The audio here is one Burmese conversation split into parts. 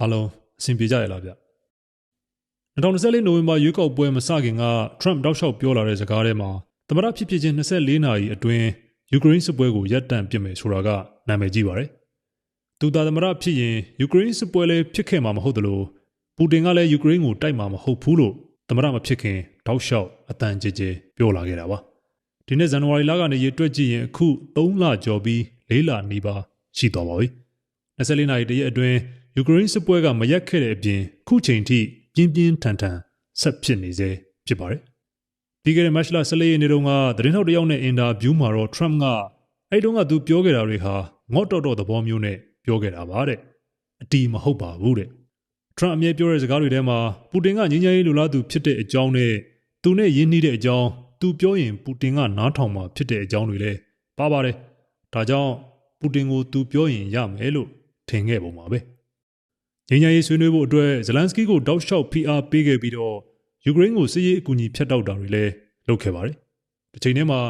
အားလုံးအဆင်ပြေကြရလားဗျ2024နိုဝင်ဘာရွေးကောက်ပွဲမစခင်က Trump တောက်လျှောက်ပြောလာတဲ့စကားထဲမှာသမ္မတဖြစ်ဖြစ်ချင်း24နာရီအတွင်းယူကရိန်းစစ်ပွဲကိုရပ်တန့်ပစ်မယ်ဆိုတာကနာမည်ကြီးပါတယ်။သူသာသမ္မတဖြစ်ရင်ယူကရိန်းစစ်ပွဲလည်းဖြစ်ခဲ့မှာမဟုတ်သလိုပူတင်ကလည်းယူကရိန်းကိုတိုက်မှာမဟုတ်ဘူးလို့သမ္မတမဖြစ်ခင်တောက်လျှောက်အတန်ကြဲကြဲပြောလာခဲ့တာပါ။ဒီနေ့ဇန်နဝါရီလကနေရေတွက်ကြည့်ရင်အခု3လကျော်ပြီး4လနီးပါးရှိသွားပါပြီ။24နာရီတရက်အတွင်း ယူကရိန်းစစ်ပွဲကမရက်ခဲ့တဲ့အပြင်ခုချိန်ထိပြင်းပြင်းထန်ထန်ဆက်ဖြစ်နေစေဖြစ်ပါတယ်။ပြီးခဲ့တဲ့မတ်လ14ရက်နေ့တုန်းကသတင်းထောက်တယောက်နဲ့အင်တာဗျူးမှာတော့ Trump ကအဲ့တုန်းကသူပြောခဲ့တာတွေဟာငေါ့တော်တော်သဘောမျိုးနဲ့ပြောခဲ့တာပါတဲ့အတီးမဟုတ်ပါဘူးတဲ့ Trump အမြဲပြောတဲ့စကားတွေထဲမှာပူတင်ကငြင်းငြင်းရေးလိုလားသူဖြစ်တဲ့အကြောင်းနဲ့သူနဲ့ရင်းနှီးတဲ့အကြောင်းသူပြောရင်ပူတင်ကနားထောင်မှာဖြစ်တဲ့အကြောင်းတွေလည်းပါပါတယ်ဒါကြောင့်ပူတင်ကိုသူပြောရင်ရမယ်လို့ထင်ခဲ့ပုံပါပဲ ငြင်းငြင်းရေးဆွေးနွေးဖို့အတွက်ဇလန်စကီကိုတောက်လျှောက်ဖိအားပေးခဲ့ပြီးတော့ယူကရိန်းကိုစစ်ရေးအကူအညီဖျက်တောက်တာတွေလည်းလုပ်ခဲ့ပါတယ်တစ်ချိန်တည်းမှာ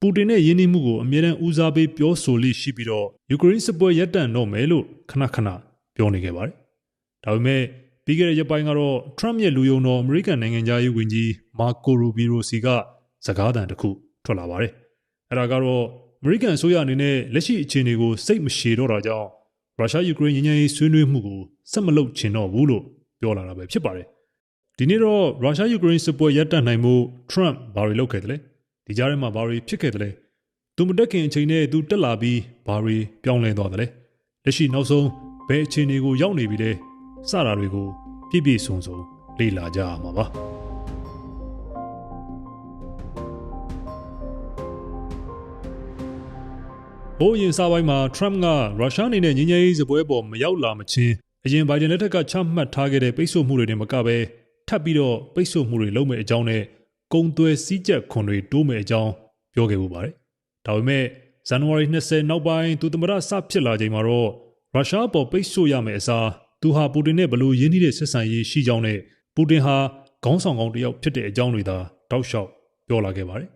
ပူတင်နဲ့ယင်းနှိမှုကိုအမြဲတမ်းဦးစားပေးပြောဆိုလိရှိပြီးတော့ယူကရိန်းစစ်ပွဲရပ်တန့်တော့မယ်လို့ခဏခဏပြောနေခဲ့ပါတယ်။ဒါပေမဲ့ပြီးခဲ့တဲ့ရက်ပိုင်းကတော့ Trump ရဲ့လူယုံတော်အမေရိကန်နိုင်ငံသားရေးဝန်ကြီးမာကိုရူဘီရိုစီကစကားသံတစ်ခုထွက်လာပါတယ်။အဲဒါကတော့အမေရိကန်အစိုးရအနေနဲ့လက်ရှိအခြေအနေကိုစိတ်မရှည်တော့တာကြောင့် ရုရှားယူကရိန်းငြိမ်းချမ်းရေးဆွေးနွေးမှုကိုဆက်မလုပ်ချင်တော့ဘူးလို့ပြောလာတာပဲဖြစ်ပါတယ်။ဒီနေ့တော့ရုရှားယူကရိန်းစစ်ပွဲရပ်တန့်နိုင်မှု Trump ဘာတွေလုပ်ခဲ့တယ်လဲ။ဒီကြားထဲမှာဘာတွေဖြစ်ခဲ့တယ်လဲသူမတက်ခင်အချိန်နဲ့သူတက်လာပြီးဘာတွေပြောင်းလဲသွားတယ်လဲလက်ရှိနောက်ဆုံးဘယ်အခြေအနေကိုရောက်နေပြီလဲစတာတွေကိုပြည့်ပြည့်စုံစုံလေ့လာကြရမှာပါ ဘိုးရင်စားပိုင်းမှာ Trump ကရုရှားအနေနဲ့ငြင်းငြင်းရေးစပွဲပေါ်မရောက်လာမချင်းအရင်ဘိုင်ဒန်လက်ထက်ကချမှတ်ထားခဲ့တဲ့ပိတ်ဆို့မှုတွေနဲ့မကဘဲထပ်ပြီးတော့ပိတ်ဆို့မှုတွေလုပ်မဲ့အကြောင်းနဲ့ကုံသွဲစည်းချက်ခွန်တွေတိုးမဲ့အကြောင်းပြောခဲ့မှုပါတယ်။ဒါပေမဲ့ဇန်နဝါရီ20နောက်ပိုင်းသူသမရစဖြစ်လာချိန်မှာတော့ရုရှားပေါ်ပိတ်ဆို့ရမယ့်အစားသူဟာပူတင်နဲ့ဘလို့ရင်းနှီးတဲ့ဆက်ဆံရေးရှိကြောင်းနဲ့ပူတင်ဟာခေါင်းဆောင်ကောင်းတစ်ယောက်ဖြစ်တဲ့အကြောင်းတွေသာတောက်လျှောက်ပြောလာခဲ့ပါတယ်။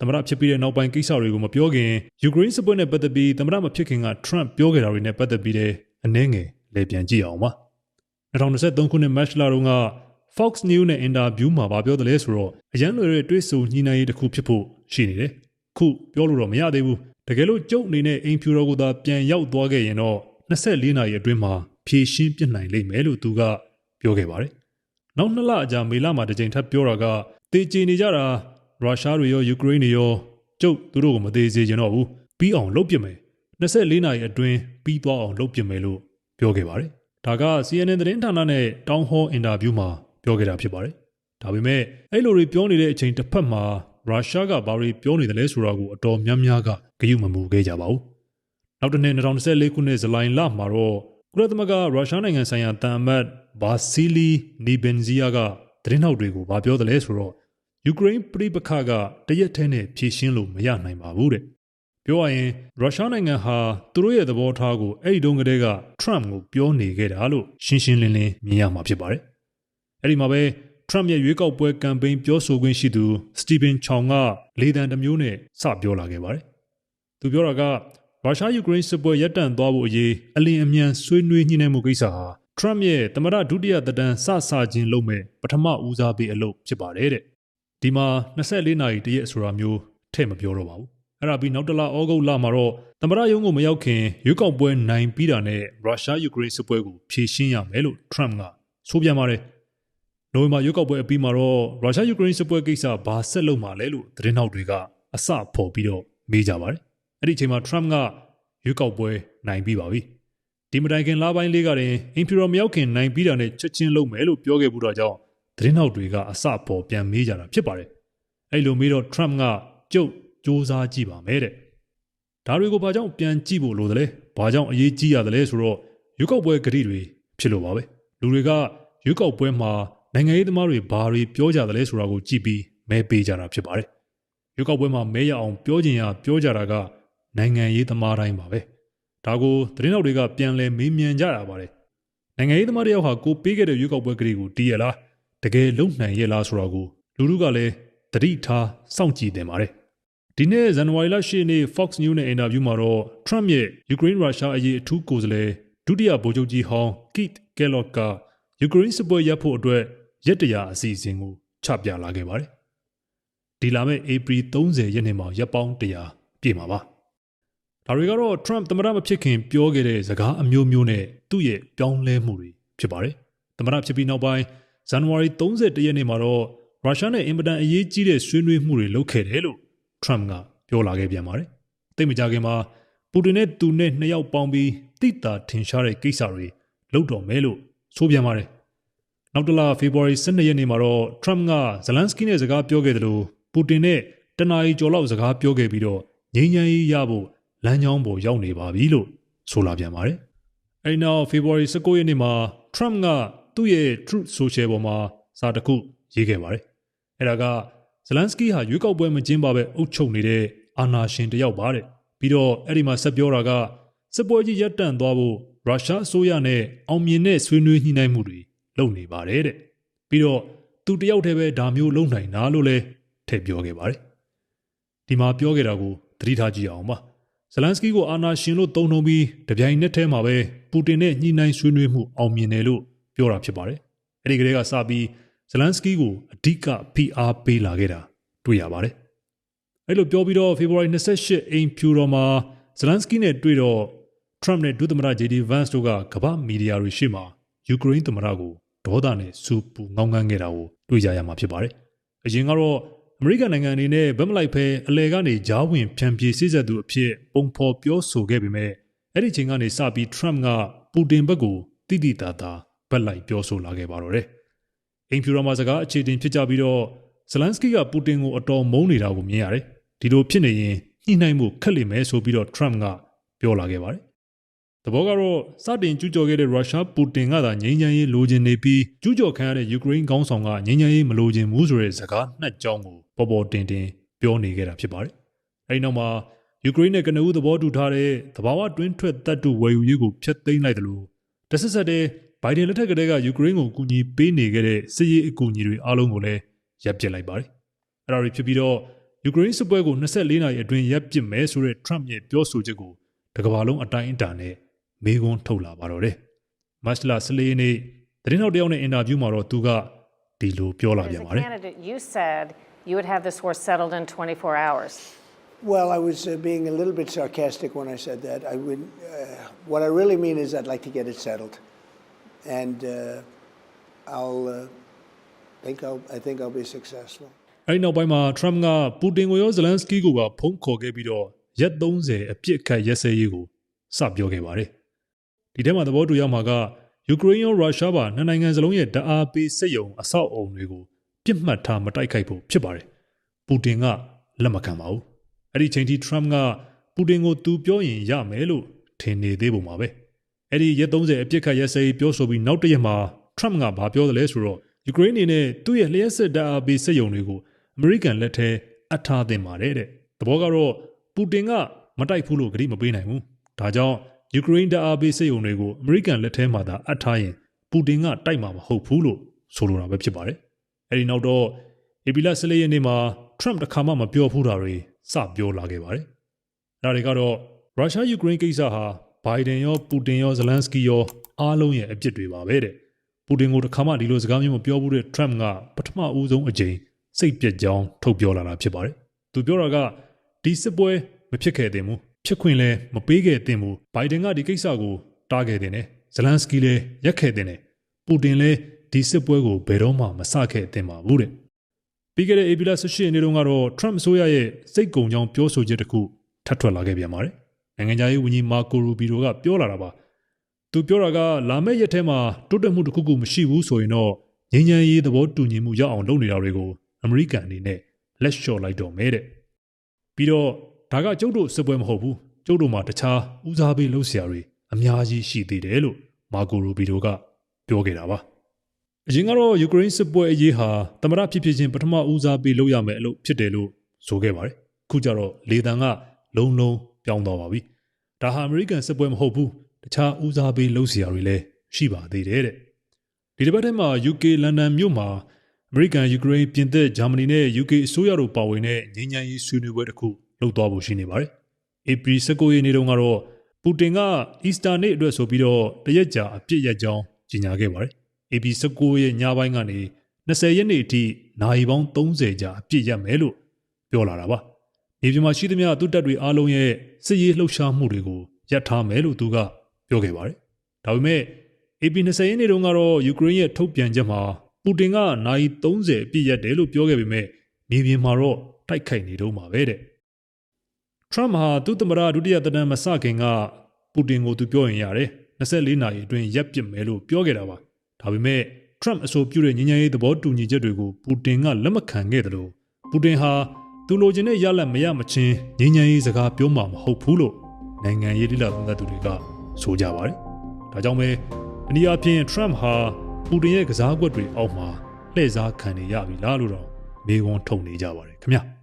သမရဖြစ်ပြီးတဲ့နောက်ပိုင်းကိစ္စတွေကိုမပြောခင်ယူကရိန်းစစ်ပွဲနဲ့ပတ်သက်ပြီးသမရမဖြစ်ခင်က Trump ပြောခဲ့တာတွေနဲ့ပတ်သက်ပြီးတဲ့အနှဲငယ်လေပြန်ကြည့်အောင်ပါ။2023ခုနှစ်မတ်လတုန်းက Fox News နဲ့အင်တာဗျူးမှာဗာပြောတယ်လဲဆိုတော့အရန်လွယ်တဲ့တွေးဆိုညှိနှိုင်းရေးတစ်ခုဖြစ်ဖို့ရှိနေတယ်။ခုပြောလို့တော့မရသေးဘူး။တကယ်လို့ကျုပ်အနေနဲ့အိမ်ဖြူတော်ကိုသာပြန်ရောက်သွားခဲ့ရင်တော့24နာရီအတွင်းမှာဖြည့်ရှင်းပြနိုင်လိမ့်မယ်လို့သူကပြောခဲ့ပါတယ်။နောက်နှစ်လအကြာမေလမှာတစ်ကြိမ်ထပ်ပြောတာကတေချေနေကြတာ ရုရှားတွေရောယူကရိန်းတွေရောကျုပ်သူတို့ကိုမသေးစေချင်တော့ဘူး။ပြီးအောင်လုပ်ပြမယ်။24နာရီအတွင်းပြီးသွားအောင်လုပ်ပြမယ်လို့ပြောခဲ့ပါတယ်။ဒါက CNN သတင်းဌာနနဲ့ Town Hall Interview မှာပြောခဲ့တာဖြစ်ပါတယ်။ဒါပေမဲ့အဲ့လိုတွေပြောနေတဲ့အချိန်တစ်ဖက်မှာရုရှားကဘာတွေပြောနေတယ်လဲဆိုတာကိုအတော်များများကဂရုမမူခဲ့ကြပါဘူး။နောက်တစ်နှစ်2024ခုနှစ်ဇူလိုင်လမှာတော့ကုလသမဂ္ဂရုရှားနိုင်ငံဆိုင်ရာတန်အမတ်ဘာစီလီနီဘန်ဇီယာကသတင်းထောက်တွေကိုဗာပြောတယ်လဲဆိုတော့ ယူကရိန်းပြည်ပခါကတရက်ထဲနဲ့ဖြည့်ရှင်းလို့မရနိုင်ပါဘူးတဲ့။ပြောရရင်ရုရှားနိုင်ငံဟာသူတို့ရဲ့သဘောထားကိုအဲ့ဒီတုန်းကတည်းက Trump ကိုပြောနေခဲ့တာလို့ရှင်းရှင်းလင်းလင်းမြင်ရမှာဖြစ်ပါတယ်အဲ့ဒီမှာပဲ Trump ရဲ့ရွေးကောက်ပွဲကမ်ပိန်းပြောဆိုခွင့်ရှိသူစတီဗင်ချောင်ကလေသံတစ်မျိုးနဲ့စပြောလာခဲ့ပါတယ်။သူပြောတာကရုရှားယူကရိန်းစစ်ပွဲရပ်တန့်သွားဖို့အရေးအလင်းအမြန်ဆွေးနွေးညှိနှိုင်းမှုကိစ္စဟာ Trump ရဲ့သမ္မတဒုတိယသက်တမ်းစစချင်းလုပ်မဲ့ပထမဦးစားပေးအလုပ်ဖြစ်ပါတယ်တဲ့။ ဒီမှာ24နာရီတရက်ဆိုတာမျိုးထည့်မပြောတော့ပါဘူး။အဲ့ဒါပြီးနောက်တလဩဂုတ်လမှာတော့သမ္မတရုံးကိုမရောက်ခင်ရွေးကောက်ပွဲနိုင်ပြီးတာနဲ့ရုရှားယူကရိန်းစစ်ပွဲကိုဖြေရှင်းရမယ်လို့ Trump ကဆိုပြန်ပါတယ်။နိုဝင်ဘာရွေးကောက်ပွဲအပြီးမှာတော့ရုရှားယူကရိန်းစစ်ပွဲကိစ္စဘာဆက်လုပ်မှာလဲလို့သတင်းထောက်တွေကအစဖော်ပြီးတော့မေးကြပါတယ်။အဲ့ဒီအချိန်မှာ Trump ကရွေးကောက်ပွဲနိုင်ပြီးပါပြီ။ဒီမတိုင်ခင်လပိုင်းလေးကတည်းအင်ဖီရောမရောက်ခင်နိုင်ပြီးတာနဲ့ချက်ချင်းလုပ်မယ်လို့ပြောခဲ့မှုတော့ကြောင့် သတင်းထောက်တွေကအစဖော်ပြန်မေးကြတာဖြစ်ပါတယ်။အဲ့လိုမေးတော့ Trump ကကြုတ်စူးစမ်းကြည့်ပါမယ်တဲ့။ဒါတွေကိုဘာကြောင့်ပြန်ကြည့်ဖို့လိုသလဲ။ဘာကြောင့်အရေးကြီးရသလဲဆိုတော့ရွေးကောက်ပွဲဂရိတွေဖြစ်လို့ပါပဲ။လူတွေကရွေးကောက်ပွဲမှာနိုင်ငံရေးသမားတွေဘာတွေပြောကြတယ်လဲဆိုတာကိုကြည့်ပြီးမဲပေးကြတာဖြစ်ပါတယ်။ရွေးကောက်ပွဲမှာမဲရအောင်ပြောချင်ရပြောကြတာကနိုင်ငံရေးသမားတိုင်းပါပဲ။ဒါကိုသတင်းတော်တွေကပြန်လဲမေးမြန်းကြတာပါတယ်။နိုင်ငံရေးသမားတယောက်ဟာကိုပေးခဲ့တဲ့ရွေးကောက်ပွဲကလေးကိုတီးရလား တကယ်လုံနိုင်ရဲ့လားဆိုတာကိုလူလူကလည်းတတိထားစောင့်ကြည့်တင်ပါတယ်။ဒီနေ့ဇန်နဝါရီလ10ရက်နေ့ Fox News နဲ့အင်တာဗျူးမှာတော့ Trump ရဲ့ Ukraine Russia အရေးအထူးကိုယ်စားလှယ်ဒုတိယဗိုလ်ချုပ်ကြီးဟောင်း Keith Kellogg ကယူကရိန်းစစ်ပွဲရပ်ဖို့အတွက်ရက်တရာအစီအစဉ်ကိုချပြလာခဲ့ပါတယ်။ဒီလာမယ့်ဧပြီ30ရက်နေ့မှာရပ်ပေါင်း100ပြည့်မှာပါ။ဒါတွေကတော့ Trump သမ္မတမဖြစ်ခင်ပြောခဲ့တဲ့စကားအမျိုးမျိုးနဲ့သူ့ရဲ့ပြောင်းလဲမှုတွေဖြစ်ပါတယ်။သမ္မတဖြစ်ပြီးနောက်ပိုင်း ဇန်နဝါရီ31ရက်နေ့မှာတော့ရုရှားနဲ့အင်မတန်အရေးကြီးတဲ့ဆွေးနွေးမှုတွေလုပ်ခဲ့တယ်လို့ Trump ကပြောလာခဲ့ပြန်ပါတယ်။သိမကြခင်မှာပူတင်နဲ့သူနဲ့နှစ်ယောက်ပေါင်းပြီးတိတာထင်ရှားတဲ့ကိစ္စတွေလုပ်တော်မဲလို့ဆိုပြန်ပါတယ်။နောက်တလဖေဖော်ဝါရီ12ရက်နေ့မှာတော့ Trump ကဇလန်စကီနဲ့စကားပြောခဲ့တယ်လို့ပူတင်နဲ့တနာရီကျော်လောက်စကားပြောခဲ့ပြီးတော့ငြိမ်းချမ်းရေးရဖို့လမ်းကြောင်းပေါ်ရောက်နေပါပြီလို့ဆိုလာပြန်ပါတယ်။အဲဒီနောက်ဖေဖော်ဝါရီ19ရက်နေ့မှာ Trump က သူ့ရဲ့ Truth Social ပေါ်မှာစာတစ်ခုရေးခဲ့ပါတယ်။အဲဒါကဇလန်စကီဟာရွေးကောက်ပွဲမကျင်းပဘဲအုပ်ချုပ်နေတဲ့အာဏာရှင်တစ်ယောက်ပါတဲ့။ပြီးတော့အဲ့ဒီမှာဆက်ပြောတာကစစ်ပွဲကြီးရပ်တန့်သွားဖို့ရုရှားအစိုးရနဲ့အောင်မြင်တဲ့ဆွေးနွေးညှိနှိုင်းမှုတွေလုပ်နေပါတယ်တဲ့။ပြီးတော့သူတယောက်တည်းပဲဒါမျိုးလုပ်နိုင်တာလို့လည်းထည့်ပြောခဲ့ပါတယ်။ဒီမှာပြောခဲ့တာကိုသတိထားကြည့်အောင်ပါ။ဇလန်စကီကိုအာဏာရှင်လို့တုံ့နှုံပြီးတပြိုင်နက်တည်းမှာပဲပူတင်နဲ့ညှိနှိုင်းဆွေးနွေးမှုအောင်မြင်တယ်လို့ ပြောတာဖြစ်ပါတယ်။အဲဒီကလေးကစပြီးဇလန်စကီကိုအဓိကဖိအားပေးလာခဲ့တာတွေ့ရပါတယ်။အဲလိုပြောပြီးတော့ဖေဖော်ဝါရီ28အိမ်ဖြူတော်မှာဇလန်စကီနဲ့တွေ့တော့ Trump နဲ့ဒုသမ္မတ JD Vance တို့ကကမ္ဘာမီဒီယာတွေရှေ့မှာယူကရိန်းသမ္မတကိုဒေါသနဲ့စူပူငောင်းငန်းခဲ့တာကိုတွေ့ကြရမှာဖြစ်ပါတယ်။အရင်ကတော့အမေရိကန်နိုင်ငံအနေနဲ့ဗက်မလိုက်ဖဲအလဲကနေဂျားဝင်ဖြန့်ပြေးစိစက်သူအဖြစ်ပုံဖော်ပြောဆိုခဲ့ပေမဲ့အဲ့ဒီချိန်ကနေစပြီး Trump ကပူတင်ဘက်ကိုတိတိတသာဘ က်လိုက်ပြောဆိုလာခဲ့ပါတော့တယ်။အိမ်ဖြူတော်မှာစကားအခြေတင်ဖြစ်ကြပြီးတော့ဇလန်စကီကပူတင်ကိုအတော်မုန်းနေတာကိုမြင်ရတယ်။ဒီလိုဖြစ်နေရင်ညှိနှိုင်းမှုခက်လိမ့်မယ်ဆိုပြီးတော့ Trump ကပြောလာခဲ့ပါတယ်။တဘောကတော့စတင်ကျူးကျော်ခဲ့တဲ့ရုရှားပူတင်ကသာငြိမ်းချမ်းရေးလိုချင်နေပြီးကျူးကျော်ခံရတဲ့ယူကရိန်းခေါင်းဆောင်ကငြိမ်းချမ်းရေးမလိုချင်ဘူးဆိုတဲ့စကားနှစ်ကြောင်းကိုပေါ်ပေါ်တင်တင်ပြောနေခဲ့တာဖြစ်ပါတယ်။အဲဒီနောက်မှာယူကရိန်းနဲ့ကနဦးသဘောတူထားတဲ့သဘာဝတွင်းထွက်တပ်တူဝယ်ယူရေးကိုဖျက်သိမ်းလိုက်တယ်လို့တဆက်ဆက်တဲ့ ဘိုင်ဒန်လက်ထက်ကတည်းကယူကရိန်းကိုကူညီပေးနေခဲ့တဲ့စစ်ရေးအကူအညီတွေအားလုံးကိုလည်းရပ်ပစ်လိုက်ပါတယ်။အဲဒါတွေဖြစ်ပြီးတော့ယူကရိန်းစစ်ပွဲကို24နာရီအတွင်းရပ်ပစ်မယ်ဆိုတဲ့ Trump ရဲ့ပြောဆိုချက်ကိုတကမ္ဘာလုံးအတိုင်းအတာနဲ့မေးခွန်းထုတ်လာပါတော့တယ်။မတ်လ14ရက်နေ့သတင်းထောက်တယောက်နဲ့အင်တာဗျူးမှာတော့သူကဒီလိုပြောလာပြန်ပါတယ် candidate, you said you would have this war settled in 24 hours. Well, I was uh, being a little bit sarcastic when I said that. I would, uh, what I really mean is I'd like to get it settled, and uh, I'll uh, think I'll, I think I'll be successful. ။အဲဒီနောက်ပိုင်းမှာ Trump ကပူတင်ကိုရောဇလန်စကီကိုပါဖုန်းခေါ်ခဲ့ပြီးတော့ရက်30အပြစ်ခတ်ရက်စဲရေးကိုစပြောခဲ့ပါတယ်။ဒီထဲမှာသဘောတူရမှာကယူကရိန်းရောရုရှားပါနှစ်နိုင်ငံစလုံးရဲ့ဓာတ်အားပေးစစ်ရုံအဆောက်အုံတွေကိုပြစ်မှတ်ထားမတိုက်ခိုက်ဖို့ဖြစ်ပါတယ်။ပူတင်ကလက်မခံပါဘူး။အဲ့ဒီချိန်ထိ Trump ကပူတင်ကိုသူပြောရင်ရမယ်လို့ထင်နေသေးပုံပါပဲ။ အဲ့ဒီရက်30အပြစ်ခတ်ရက်စဲရေးပြောဆိုပြီးနောက်တစ်ရက်မှာ Trump ကဘာပြောသလဲဆိုတော့ယူကရိန်းအနေနဲ့သူ့ရဲ့လျှက်စစ်ဓာတ်အားပေးစစ်ရုံတွေကိုအမေရိကန်လက်ထဲအပ်ထားသင့်ပါတယ်တဲ့။သဘောကတော့ပူတင်ကမတိုက်ဘူးလို့ဂရုမပေးနိုင်ဘူး။ဒါကြောင့်ယူကရိန်းဓာတ်အားပေးစစ်ရုံတွေကိုအမေရိကန်လက်ထဲမှာသာအပ်ထားရင်ပူတင်ကတိုက်မှာမဟုတ်ဘူးလို့ဆိုလိုတာပဲဖြစ်ပါတယ်။အဲဒီနောက်တော့ဧပြီလ14ရက်နေ့မှာ Trump တခါမှမပြောဘူးတာတွေစပြောလာခဲ့ပါတယ်။ဒါတွေကတော့ရုရှားယူကရိန်းကိစ္စဟာ ဘိုင်ဒန်ရောပူတင်ရောဇလန်စကီရောအားလုံးရဲ့အပြစ်တွေပါပဲတဲ့။ပူတင်ကိုတခါမှဒီလိုစကားမျိုးမပြောဘူးတဲ့ Trump ကပထမဦးဆုံးအကြိမ်စိတ်ပြက်ကြောင်းထုတ်ပြောလာတာဖြစ်ပါတယ်။သူပြောတာကဒီစစ်ပွဲမဖြစ်ခဲ့သင့်ဘူးဖြစ်ခွင့်လည်းမပေးခဲ့သင့်ဘူးဘိုင်ဒန်ကဒီကိစ္စကိုတားခဲ့တဲ့နဲ့ဇလန်စကီလည်းရက်ခဲ့တဲ့နဲ့ပူတင်လည်းဒီစစ်ပွဲကိုဘယ်တော့မှမဆခဲ့သင့်ပါဘူးတဲ့ပြီးခဲ့တဲ့ဧပြီလ18ရက်နေ့တုန်းကတော့ Trump အစိုးရရဲ့စိတ်ကုံကြောင်းပြောဆိုချက်တစ်ခုထပ်ထွက်လာခဲ့ပြန်ပါတယ် နိုင်ငံခြားရေးဝန်ကြီးမာကိုရူဘီရိုကပြောလာတာပါသူပြောတာကလာမယ့်ရက်ထဲမှာတိုးတက်မှုတစ်ခုခုမရှိဘူးဆိုရင်တော့ငြိမ်းချမ်းရေးသဘောတူညီမှုရအောင်လုပ်နေတာတွေကိုအမေရိကန်အနေနဲ့လက်လျှော့လိုက်တော့မဲတဲ့ပြီးတော့ဒါကကျုပ်တို့စစ်ပွဲမဟုတ်ဘူးကျုပ်တို့မှာတခြားဦးစားပေးလုပ်စရာတွေအများကြီးရှိသေးတယ်လို့မာကိုရူဘီရိုကပြောခဲ့တာပါအရင်ကတော့ယူကရိန်းစစ်ပွဲအရေးဟာသမရဖြစ်ဖြစ်ချင်းပထမဦးစားပေးလုပ်ရမယ်အလို့ဖြစ်တယ်လို့ဆိုခဲ့ပါတယ်ခုကျတော့လေတံကလုံလုံ ပြောင်းသွားပါပြီဒါဟာအမေရိကန်စစ်ပွဲမဟုတ်ဘူးတခြားဦးစားပေးလုပ်စရာတွေလည်းရှိပါသေးတယ်တဲ့ဒီတစ်ပတ်ထဲမှာ UK လန်ဒန်မြို့မှာအမေရိကန်ယူကရိန်းပြင်သစ်ဂျာမနီနဲ့ UK အစိုးရတို့ပါဝင်တဲ့ငြိမ်းချမ်းရေးဆွေးနွေးပွဲတစ်ခုလုပ်သွားဖို့ရှိနေပါတယ်။ဧပြီ19ရက်နေ့တုန်းကတော့ပူတင်ကအီစတာနေ့အတွက်ဆိုပြီးတော့တရက်ကြာအပြစ်ရက်ကြောင်းကြေညာခဲ့ပါတယ်။ AP 19ရဲ့ညပိုင်းကနေ20ရက်နေ့အထိနိုင်ပေါင်း30ကြာအပြစ်ရက်မယ်လို့ပြောလာတာပါ။ မြေပြင်မှာရှိသမျှသူတပ်တွေအားလုံးရဲ့စစ်ရေးလှုပ်ရှားမှုတွေကိုရပ်ထားမယ်လို့သူကပြောခဲ့ပါတယ်။ဒါပေမဲ့ AP 20ရက်နေ့တုန်းကတော့ယူကရိန်းရဲ့ထုတ်ပြန်ချက်မှာပူတင်ကနိုင်30အပြည့်ရက်တယ်လို့ပြောခဲ့ပေမဲ့မြေပြင်မှာတော့တိုက်ခိုက်နေတော့မှာပဲတဲ့။ Trump ဟာသူ့သမ္မတဒုတိယသက်တမ်းမစခင်ကပူတင်ကိုသူပြောရင်ရတယ်24နာရီအတွင်းရပ်ပစ်မယ်လို့ပြောခဲ့တာပါ။ဒါပေမဲ့ Trump အဆိုပြုတဲ့ညဉ့်ညမ်းရေးသဘောတူညီချက်တွေကိုပူတင်ကလက်မခံခဲ့တယ်လို့ပူတင်ဟာ သူလိုချင်တဲ့ရလဒ်မရမချင်းညဉ့်ညမ်းရေးစကားပြောမှာမဟုတ်ဘူးလို့နိုင်ငံရေးလိလာသုံးသပ်သူတွေကဆိုကြပါတယ်။ဒါကြောင့်ပဲအနည်းအားဖြင့် Trump ဟာပူတင်ရဲ့ကစားကွက်တွေအောက်မှာလှည့်စားခံနေရပြီလားလို့တော့မေးခွန်းထုတ်နေကြပါတယ်ခင်ဗျာ။